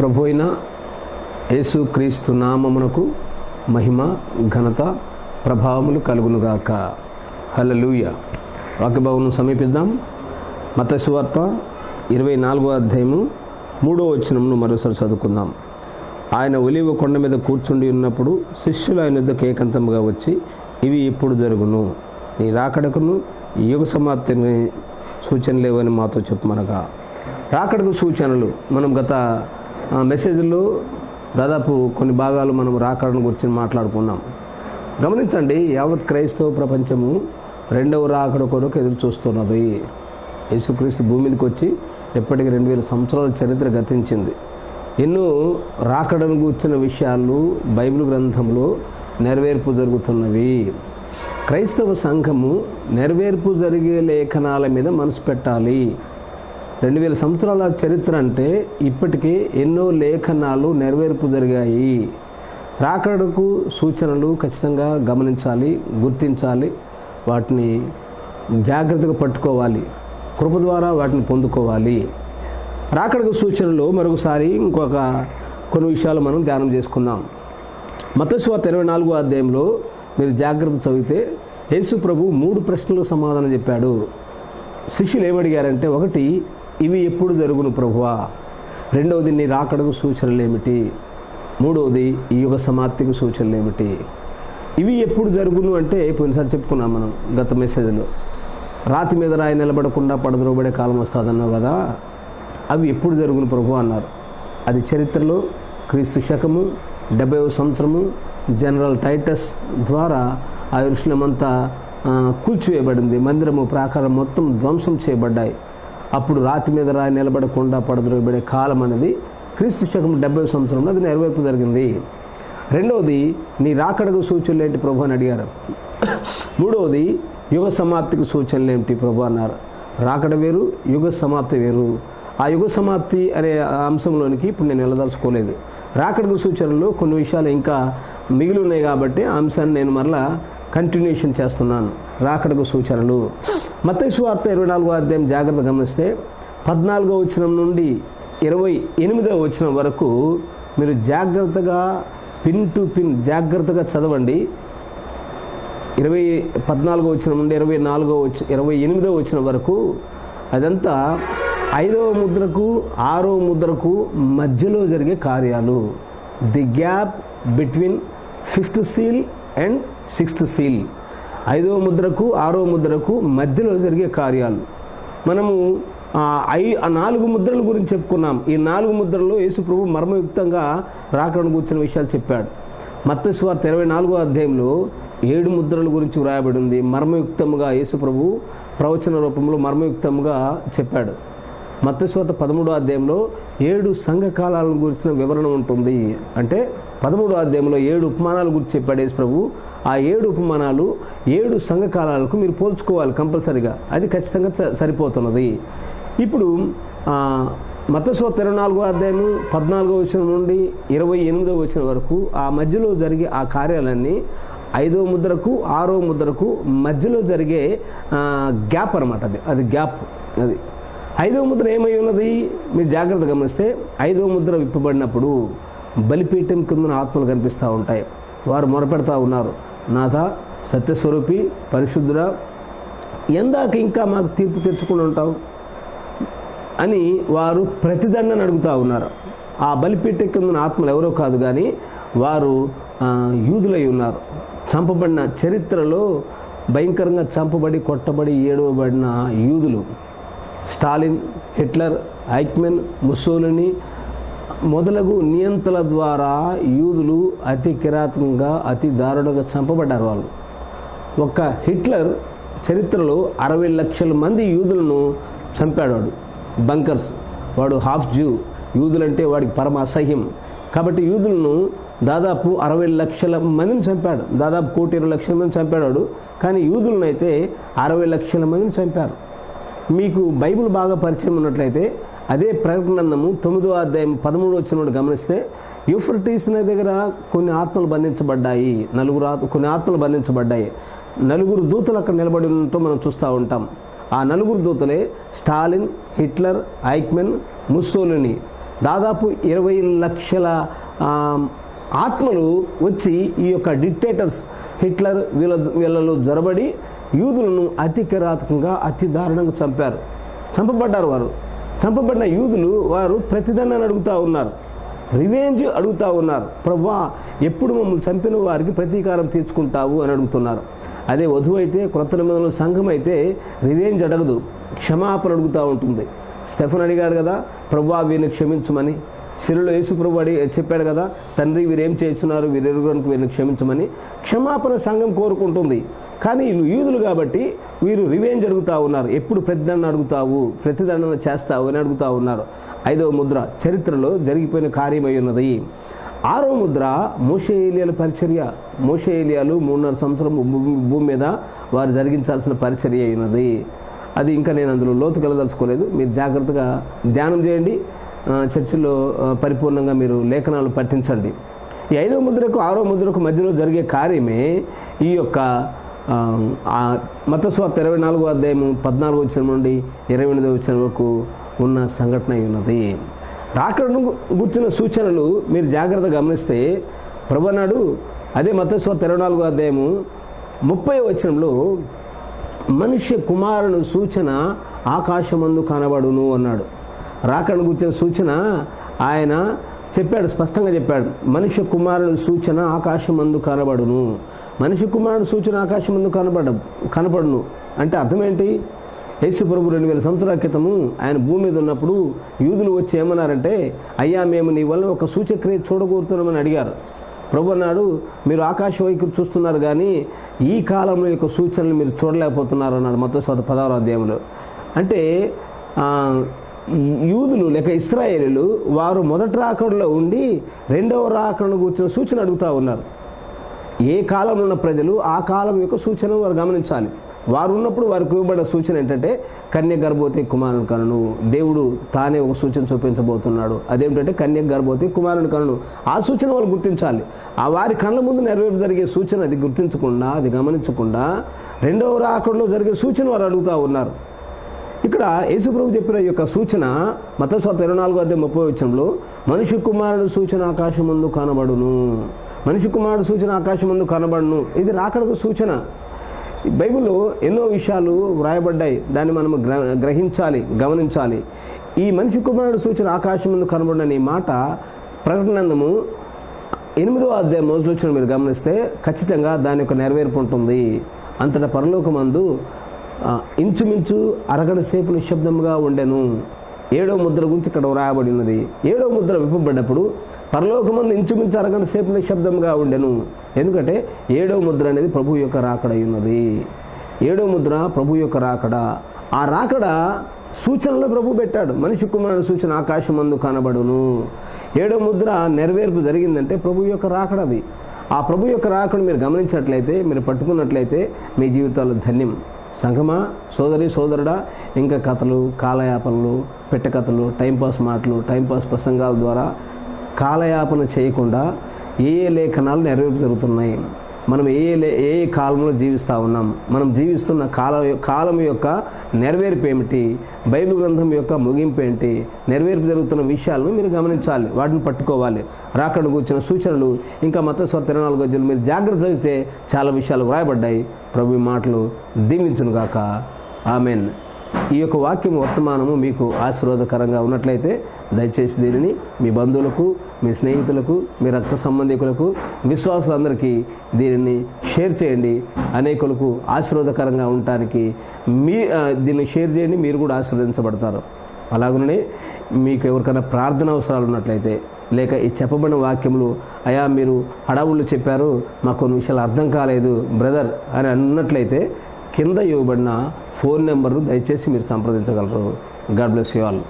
ప్రభు అయిన యేసుక్రీస్తు నామమునకు మహిమ ఘనత ప్రభావములు కలుగునుగాక. హలలుయ వాక్యభావను సమీపిద్దాం. మతసువార్త ఇరవై నాలుగో అధ్యాయము మూడో వచనమును మరోసారి చదువుకుందాం. ఆయన ఒలివ కొండ మీద కూర్చుండి ఉన్నప్పుడు శిష్యులు ఆయన యుద్ధకు ఏకంతముగా వచ్చి ఇవి ఇప్పుడు జరుగును. నీ రాకడకును ఈ యుగ సమాప్తిని సూచనలేవని మాతో చెప్పమనగా. రాకడకు సూచనలు. మనం గత మెసేజ్లో దాదాపు కొన్ని భాగాలు మనం రాకడను గురించి మాట్లాడుకున్నాం. గమనించండి యావత్ క్రైస్తవ ప్రపంచము రెండవ రాకడ కొరకు ఎదురు చూస్తున్నది యేసుక్రీస్తు భూమికి వచ్చి ఎప్పటికీ రెండు వేల సంవత్సరాల చరిత్ర గతించింది. ఎన్నో రాకడను కూర్చున్న విషయాలు బైబిల్ గ్రంథంలో నెరవేర్పు జరుగుతున్నవి. క్రైస్తవ సంఘము నెరవేర్పు జరిగే లేఖనాల మీద మనసు పెట్టాలి. రెండు వేల సంవత్సరాల చరిత్ర అంటే ఇప్పటికే ఎన్నో లేఖనాలు నెరవేర్పు జరిగాయి. రాకడకు సూచనలు ఖచ్చితంగా గమనించాలి గుర్తించాలి వాటిని జాగ్రత్తగా పట్టుకోవాలి కృప ద్వారా వాటిని పొందుకోవాలి. రాకడకు సూచనలు మరొకసారి ఇంకొక కొన్ని విషయాలు మనం ధ్యానం చేసుకుందాం. మతస్వార్త ఇరవై నాలుగో అధ్యాయంలో మీరు జాగ్రత్త చదివితే యేసు ప్రభు మూడు ప్రశ్నలకు సమాధానం చెప్పాడు. శిష్యులు ఏమడిగారంటే ఒకటి ఇవి ఎప్పుడు జరుగును ప్రభువా? రెండవది నీ రాకడకు సూచనలు ఏమిటి? మూడవది ఈ యుగ సమాప్తికి సూచనలు ఏమిటి? ఇవి ఎప్పుడు జరుగును అంటే పోయినసారి చెప్పుకున్నాం మనం గత మెసేజ్లో. రాతి మీద రాయి నిలబడకుండా పడద్రోబడే కాలం వస్తుందన్నావు కదా? అవి ఎప్పుడు జరుగును ప్రభు అన్నారు. అది చరిత్రలో క్రీస్తు శకము డెబ్బై సంవత్సరము జనరల్ టైటస్ ద్వారా ఆ అంతా కూల్చివేయబడింది. మందిరము ప్రాకారం మొత్తం ధ్వంసం చేయబడ్డాయి. అప్పుడు రాతి మీద రాయి నిలబడకుండా పడద్రోబడే కాలం అనేది క్రీస్తు శకం డెబ్బై సంవత్సరంలో అది నెరవేర్పు జరిగింది. రెండవది నీ రాకడకు సూచనలు ఏంటి ప్రభు అని అడిగారు. మూడవది యుగ సమాప్తికి సూచనలు ఏమిటి ప్రభు అన్నారు. రాకడ వేరు యుగ సమాప్తి వేరు. ఆ యుగ సమాప్తి అనే అంశంలోనికి ఇప్పుడు నేను వెళ్ళదలుచుకోలేదు రాకడకు సూచనలు కొన్ని విషయాలు ఇంకా మిగిలి ఉన్నాయి కాబట్టి ఆ అంశాన్ని నేను మరలా కంటిన్యూషన్ చేస్తున్నాను. రాకడకు సూచనలు. మత్స్సు వార్త ఇరవై నాలుగో అధ్యాయం జాగ్రత్త గమనిస్తే పద్నాలుగో వచనం నుండి ఇరవై ఎనిమిదవ వచనం వరకు మీరు జాగ్రత్తగా పిన్ టు పిన్ జాగ్రత్తగా చదవండి. ఇరవై పద్నాలుగో వచ్చిన నుండి ఇరవై నాలుగో వచ్చి ఇరవై ఎనిమిదో వచ్చిన వరకు అదంతా ఐదవ ముద్రకు ఆరో ముద్రకు మధ్యలో జరిగే కార్యాలు. The gap between fifth seal and sixth seal. ఐదవ ముద్రకు ఆరో ముద్రకు మధ్యలో జరిగే కార్యాలు. మనము ఐ ఆ నాలుగు ముద్రల గురించి చెప్పుకున్నాం. ఈ నాలుగు ముద్రల్లో యేసుప్రభు మర్మయుక్తంగా రాకడను కూర్చున్న విషయాలు చెప్పాడు. మత్స్వార్త ఇరవై నాలుగో అధ్యాయంలో ఏడు ముద్రల గురించి వ్రాయబడి ఉంది మర్మయుక్తముగా యేసుప్రభు ప్రవచన రూపంలో మర్మయుక్తముగా చెప్పాడు. మత్తస్వార్త పదమూడో అధ్యాయంలో ఏడు సంఘకాలను గురించిన వివరణ ఉంటుంది. అంటే పదమూడో అధ్యాయంలో ఏడు ఉపమానాల గురించి చెప్పాడు ప్రభు. ఆ ఏడు ఉపమానాలు ఏడు సంఘకాలాలకు మీరు పోల్చుకోవాలి కంపల్సరిగా. అది ఖచ్చితంగా సరిపోతున్నది. ఇప్పుడు ఆ, ఇరవై నాలుగో అధ్యాయము పద్నాలుగో వచ్చిన నుండి ఇరవై ఎనిమిదో వచ్చిన వరకు ఆ మధ్యలో జరిగే ఆ కార్యాలన్నీ ఐదో ముద్రకు ఆరో ముద్రకు మధ్యలో జరిగే గ్యాప్ అనమాట అది. అది గ్యాప్. అది ఐదవ ముద్ర ఏమై ఉన్నది? మీరు జాగ్రత్త గమనిస్తే ఐదవ ముద్ర విప్పబడినప్పుడు బలిపీఠం కింద ఆత్మలు కనిపిస్తూ ఉంటాయి. వారు మొరపెడతా ఉన్నారు. నాథ సత్యస్వరూపి పరిశుద్ధుడా ఎందాక ఇంకా మాకు తీర్పు తెచ్చుకుని ఉంటావు? అని వారు ప్రతిదండన అడుగుతూ ఉన్నారు. ఆ బలిపీఠ కింద ఆత్మలు ఎవరో కాదు కానీ వారు యూదులై ఉన్నారు. చంపబడిన చరిత్రలో భయంకరంగా చంపబడి కొట్టబడి ఏడవబడిన యూదులు. స్టాలిన్ హిట్లర్ ఐక్మెన్ ముస్సోలిని మొదలగు నియంతల ద్వారా యూదులు అతి కిరాతకంగా అతి దారుణంగా చంపబడ్డారు వాళ్ళు. ఒక్క హిట్లర్ చరిత్రలో అరవై లక్షల మంది యూదులను చంపాడు వాడు. బంకర్స్ వాడు హాఫ్ జూ యూదులంటే వాడికి పరమ అసహ్యం. కాబట్టి యూదులను దాదాపు అరవై లక్షల మందిని చంపాడు. దాదాపు కోటి ఇరవై లక్షల మందిని చంపాడు వాడు. కానీ యూదులను అయితే అరవై లక్షల మందిని చంపారు. మీకు బైబిల్ బాగా పరిచయం ఉన్నట్లయితే అదే ప్రకటనందము తొమ్మిదో అధ్యాయం పదమూడు వచ్చినప్పుడు గమనిస్తే యూఫ్రటీస్ నది దగ్గర కొన్ని ఆత్మలు బంధించబడ్డాయి. నలుగురు ఆత్మ కొన్ని ఆత్మలు బంధించబడ్డాయి. నలుగురు దూతలు అక్కడ నిలబడి ఉండటం మనం చూస్తూ ఉంటాం. ఆ నలుగురు దూతలే స్టాలిన్ హిట్లర్ ఐక్మెన్ ముస్సోలిని. దాదాపు ఇరవై లక్షల ఆత్మలు వచ్చి ఈ యొక్క డిక్టేటర్స్ హిట్లర్ వీళ్ళ వీళ్ళలో జొరబడి యూదులను అతి కిరాతకంగా అతి దారుణంగా చంపారు. చంపబడ్డారు వారు. చంపబడిన యూదులు వారు ప్రతిదండన అడుగుతూ ఉన్నారు. రివెంజ్ అడుగుతూ ఉన్నారు. ప్రభా ఎప్పుడు మమ్మల్ని చంపిన వారికి ప్రతీకారం తీర్చుకుంటావు? అని అడుగుతున్నారు. అదే వధువు అయితే క్రొత్త నిబంధనలు సంఘం అయితే రివెంజ్ అడగదు. క్షమాపణ అడుగుతూ ఉంటుంది. స్టెఫన్ అడిగాడు కదా ప్రభా వీరిని క్షమించమని. సిరులో యేసు ప్రభు అడి చెప్పాడు కదా తండ్రి వీరేం చేస్తున్నారు వీరెరుగురికి వీరిని క్షమించమని. క్షమాపణ సంఘం కోరుకుంటుంది. కానీ వీళ్ళు యూదులు కాబట్టి వీరు రివెంజ్ అడుగుతా ఉన్నారు. ఎప్పుడు ప్రతిదండన అడుగుతావు? ప్రతిదండన చేస్తావు అని అడుగుతా ఉన్నారు. ఐదవ ముద్ర చరిత్రలో జరిగిపోయిన కార్యమై ఉన్నది. ఆరో ముద్ర మోషేలియాల పరిచర్య. మోషేలియాలు మూడున్నర సంవత్సరం భూమి భూమి మీద వారు జరిగించాల్సిన పరిచర్య అయినది అది ఇంకా నేను అందులో లోతు కలదలుచుకోలేదు మీరు జాగ్రత్తగా ధ్యానం చేయండి. చర్చిలో పరిపూర్ణంగా మీరు లేఖనాలు పట్టించండి ఈ ఐదవ ముద్రకు ఆరో ముద్రకు మధ్యలో జరిగే కార్యమే ఈ యొక్క మతస్వార్త ఇరవై నాలుగో అధ్యాయం పద్నాలుగు వచ్చిన నుండి ఇరవై ఎనిమిదో వచ్చిన వరకు ఉన్న సంఘటన ఉన్నది రాకడను గుర్చిన సూచనలు మీరు జాగ్రత్తగా గమనిస్తే ప్రభనాడు అదే మతస్వార్త ఇరవై నాలుగో అధ్యాయము ముప్పై వచనంలో మనుష్య కుమారుని సూచన ఆకాశమందు కనబడును అన్నాడు. రాకడను గుర్చిన సూచన ఆయన చెప్పాడు స్పష్టంగా చెప్పాడు. మనిషి కుమారుడు సూచన ఆకాశమందు కనబడును. మనిషి కుమారుడు సూచన ఆకాశమందు కనబడ కనపడును. అంటే అర్థం ఏంటి యేసు ప్రభు రెండు వేల సంవత్సరాల క్రితము ఆయన భూమి మీద ఉన్నప్పుడు యూదులు వచ్చి ఏమన్నారంటే అయ్యా మేము నీ వల్ల ఒక సూచక్రియ చూడకూరుతున్నామని అడిగారు. ప్రభు అన్నాడు మీరు ఆకాశ వైఖరి చూస్తున్నారు కానీ ఈ కాలంలో యొక్క సూచనలు మీరు చూడలేకపోతున్నారు అన్నాడు. మొత్తం స్వత పదహారు అధ్యాయంలో. అంటే యూదులు లేక ఇస్రాయేలీలు వారు మొదటి రాకడలో ఉండి రెండవ రాకడను కూర్చున్న సూచన అడుగుతూ ఉన్నారు. ఏ కాలంలో ఉన్న ప్రజలు ఆ కాలం యొక్క సూచన వారు గమనించాలి. వారు ఉన్నప్పుడు వారికి ఇవ్వబడిన సూచన ఏంటంటే కన్య గర్భవతి కుమారుని కనును. దేవుడు తానే ఒక సూచన చూపించబోతున్నాడు. అదేమిటంటే కన్య గర్భవతి కుమారుని కనును. ఆ సూచన వాళ్ళు గుర్తించాలి. ఆ వారి కళ్ళ ముందు నెరవేర్పు జరిగే సూచన అది గుర్తించకుండా అది గమనించకుండా రెండవ రాకడలో జరిగే సూచన వారు అడుగుతూ ఉన్నారు. ఇక్కడ యేసుప్రభు చెప్పిన ఈ యొక్క సూచన మతస్వాత ఇరవై నాలుగు అధ్యాయం ముప్పై వచ్చంలో మనిషి కుమారుడు సూచన ఆకాశం ముందు కనబడును. మనిషి కుమారుడు సూచన ఆకాశం ముందు కనబడును. ఇది రాకడకు సూచన. బైబిల్లో ఎన్నో విషయాలు వ్రాయబడ్డాయి. దాన్ని మనము గ్ర గ్రహించాలి గమనించాలి. ఈ మనిషి కుమారుడు సూచన ఆకాశం ముందు కనబడిన ఈ మాట ప్రకటనందము ఎనిమిదవ అధ్యాయం మొదటి వచ్చిన మీరు గమనిస్తే ఖచ్చితంగా దాని యొక్క నెరవేర్పు ఉంటుంది. అంతటా పరలోకమందు ఇంచుమించు అరగడ సేపు నిశ్శబ్దముగా ఉండెను. ఏడో ముద్ర గురించి ఇక్కడ వ్రాయబడి ఉన్నది. ఏడో ముద్ర విప్పబడ్డప్పుడు పరలోకమందు ఇంచుమించు అరగడ సేపు నిశ్శబ్దంగా ఉండెను. ఎందుకంటే ఏడో ముద్ర అనేది ప్రభు యొక్క రాకడ ఉన్నది. ఏడో ముద్ర ప్రభు యొక్క రాకడ. ఆ రాకడ సూచనలో ప్రభు పెట్టాడు. మనిషి కుమారుడు సూచన ఆకాశమందు కనబడును. ఏడో ముద్ర నెరవేర్పు జరిగిందంటే ప్రభు యొక్క రాకడది ఆ ప్రభు యొక్క రాకను మీరు గమనించినట్లయితే మీరు పట్టుకున్నట్లయితే మీ జీవితాలు ధన్యం. సంఘమా సోదరి సోదరుడా ఇంకా కథలు కాలయాపనలు పెట్టకథలు టైంపాస్ మాటలు టైంపాస్ ప్రసంగాల ద్వారా కాలయాపన చేయకుండా ఏ ఏ లేఖనాలు నెరవేర్పు జరుగుతున్నాయి? మనం ఏ ఏ లే- ఏ కాలంలో జీవిస్తూ ఉన్నాం? మనం జీవిస్తున్న కాల కాలం యొక్క నెరవేర్పు ఏమిటి? బైబిల్ గ్రంథం యొక్క ముగింపు ఏంటి? నెరవేర్పు జరుగుతున్న విషయాలను మీరు గమనించాలి వాటిని పట్టుకోవాలి. రాకడ కూర్చున్న సూచనలు ఇంకా మత స్వ తిరణాలు గురించి గజ్జలు మీరు జాగ్రత్త చదివితే చాలా విషయాలు వ్రాయబడ్డాయి. ప్రభు మాటలు దీవించును గాక ఆమెన్. ఈ యొక్క వాక్యం వర్తమానము మీకు ఆశీర్వాదకరంగా ఉన్నట్లయితే దయచేసి దీనిని మీ బంధువులకు మీ స్నేహితులకు మీ రక్త సంబంధికులకు విశ్వాసులందరికీ దీనిని షేర్ చేయండి. అనేకులకు ఆశీర్వాదకరంగా ఉండటానికి మీ దీన్ని షేర్ చేయండి. మీరు కూడా ఆశీర్వదించబడతారు. అలాగనే మీకు ఎవరికైనా ప్రార్థన అవసరాలు ఉన్నట్లయితే లేక ఈ చెప్పబడిన వాక్యములు అయా మీరు హడావుళ్ళు చెప్పారు మాకు కొన్ని విషయాలు అర్థం కాలేదు బ్రదర్ అని అన్నట్లయితే కింద ఇవ్వబడిన ఫోన్ నెంబర్ను దయచేసి మీరు సంప్రదించగలరు. God bless you all.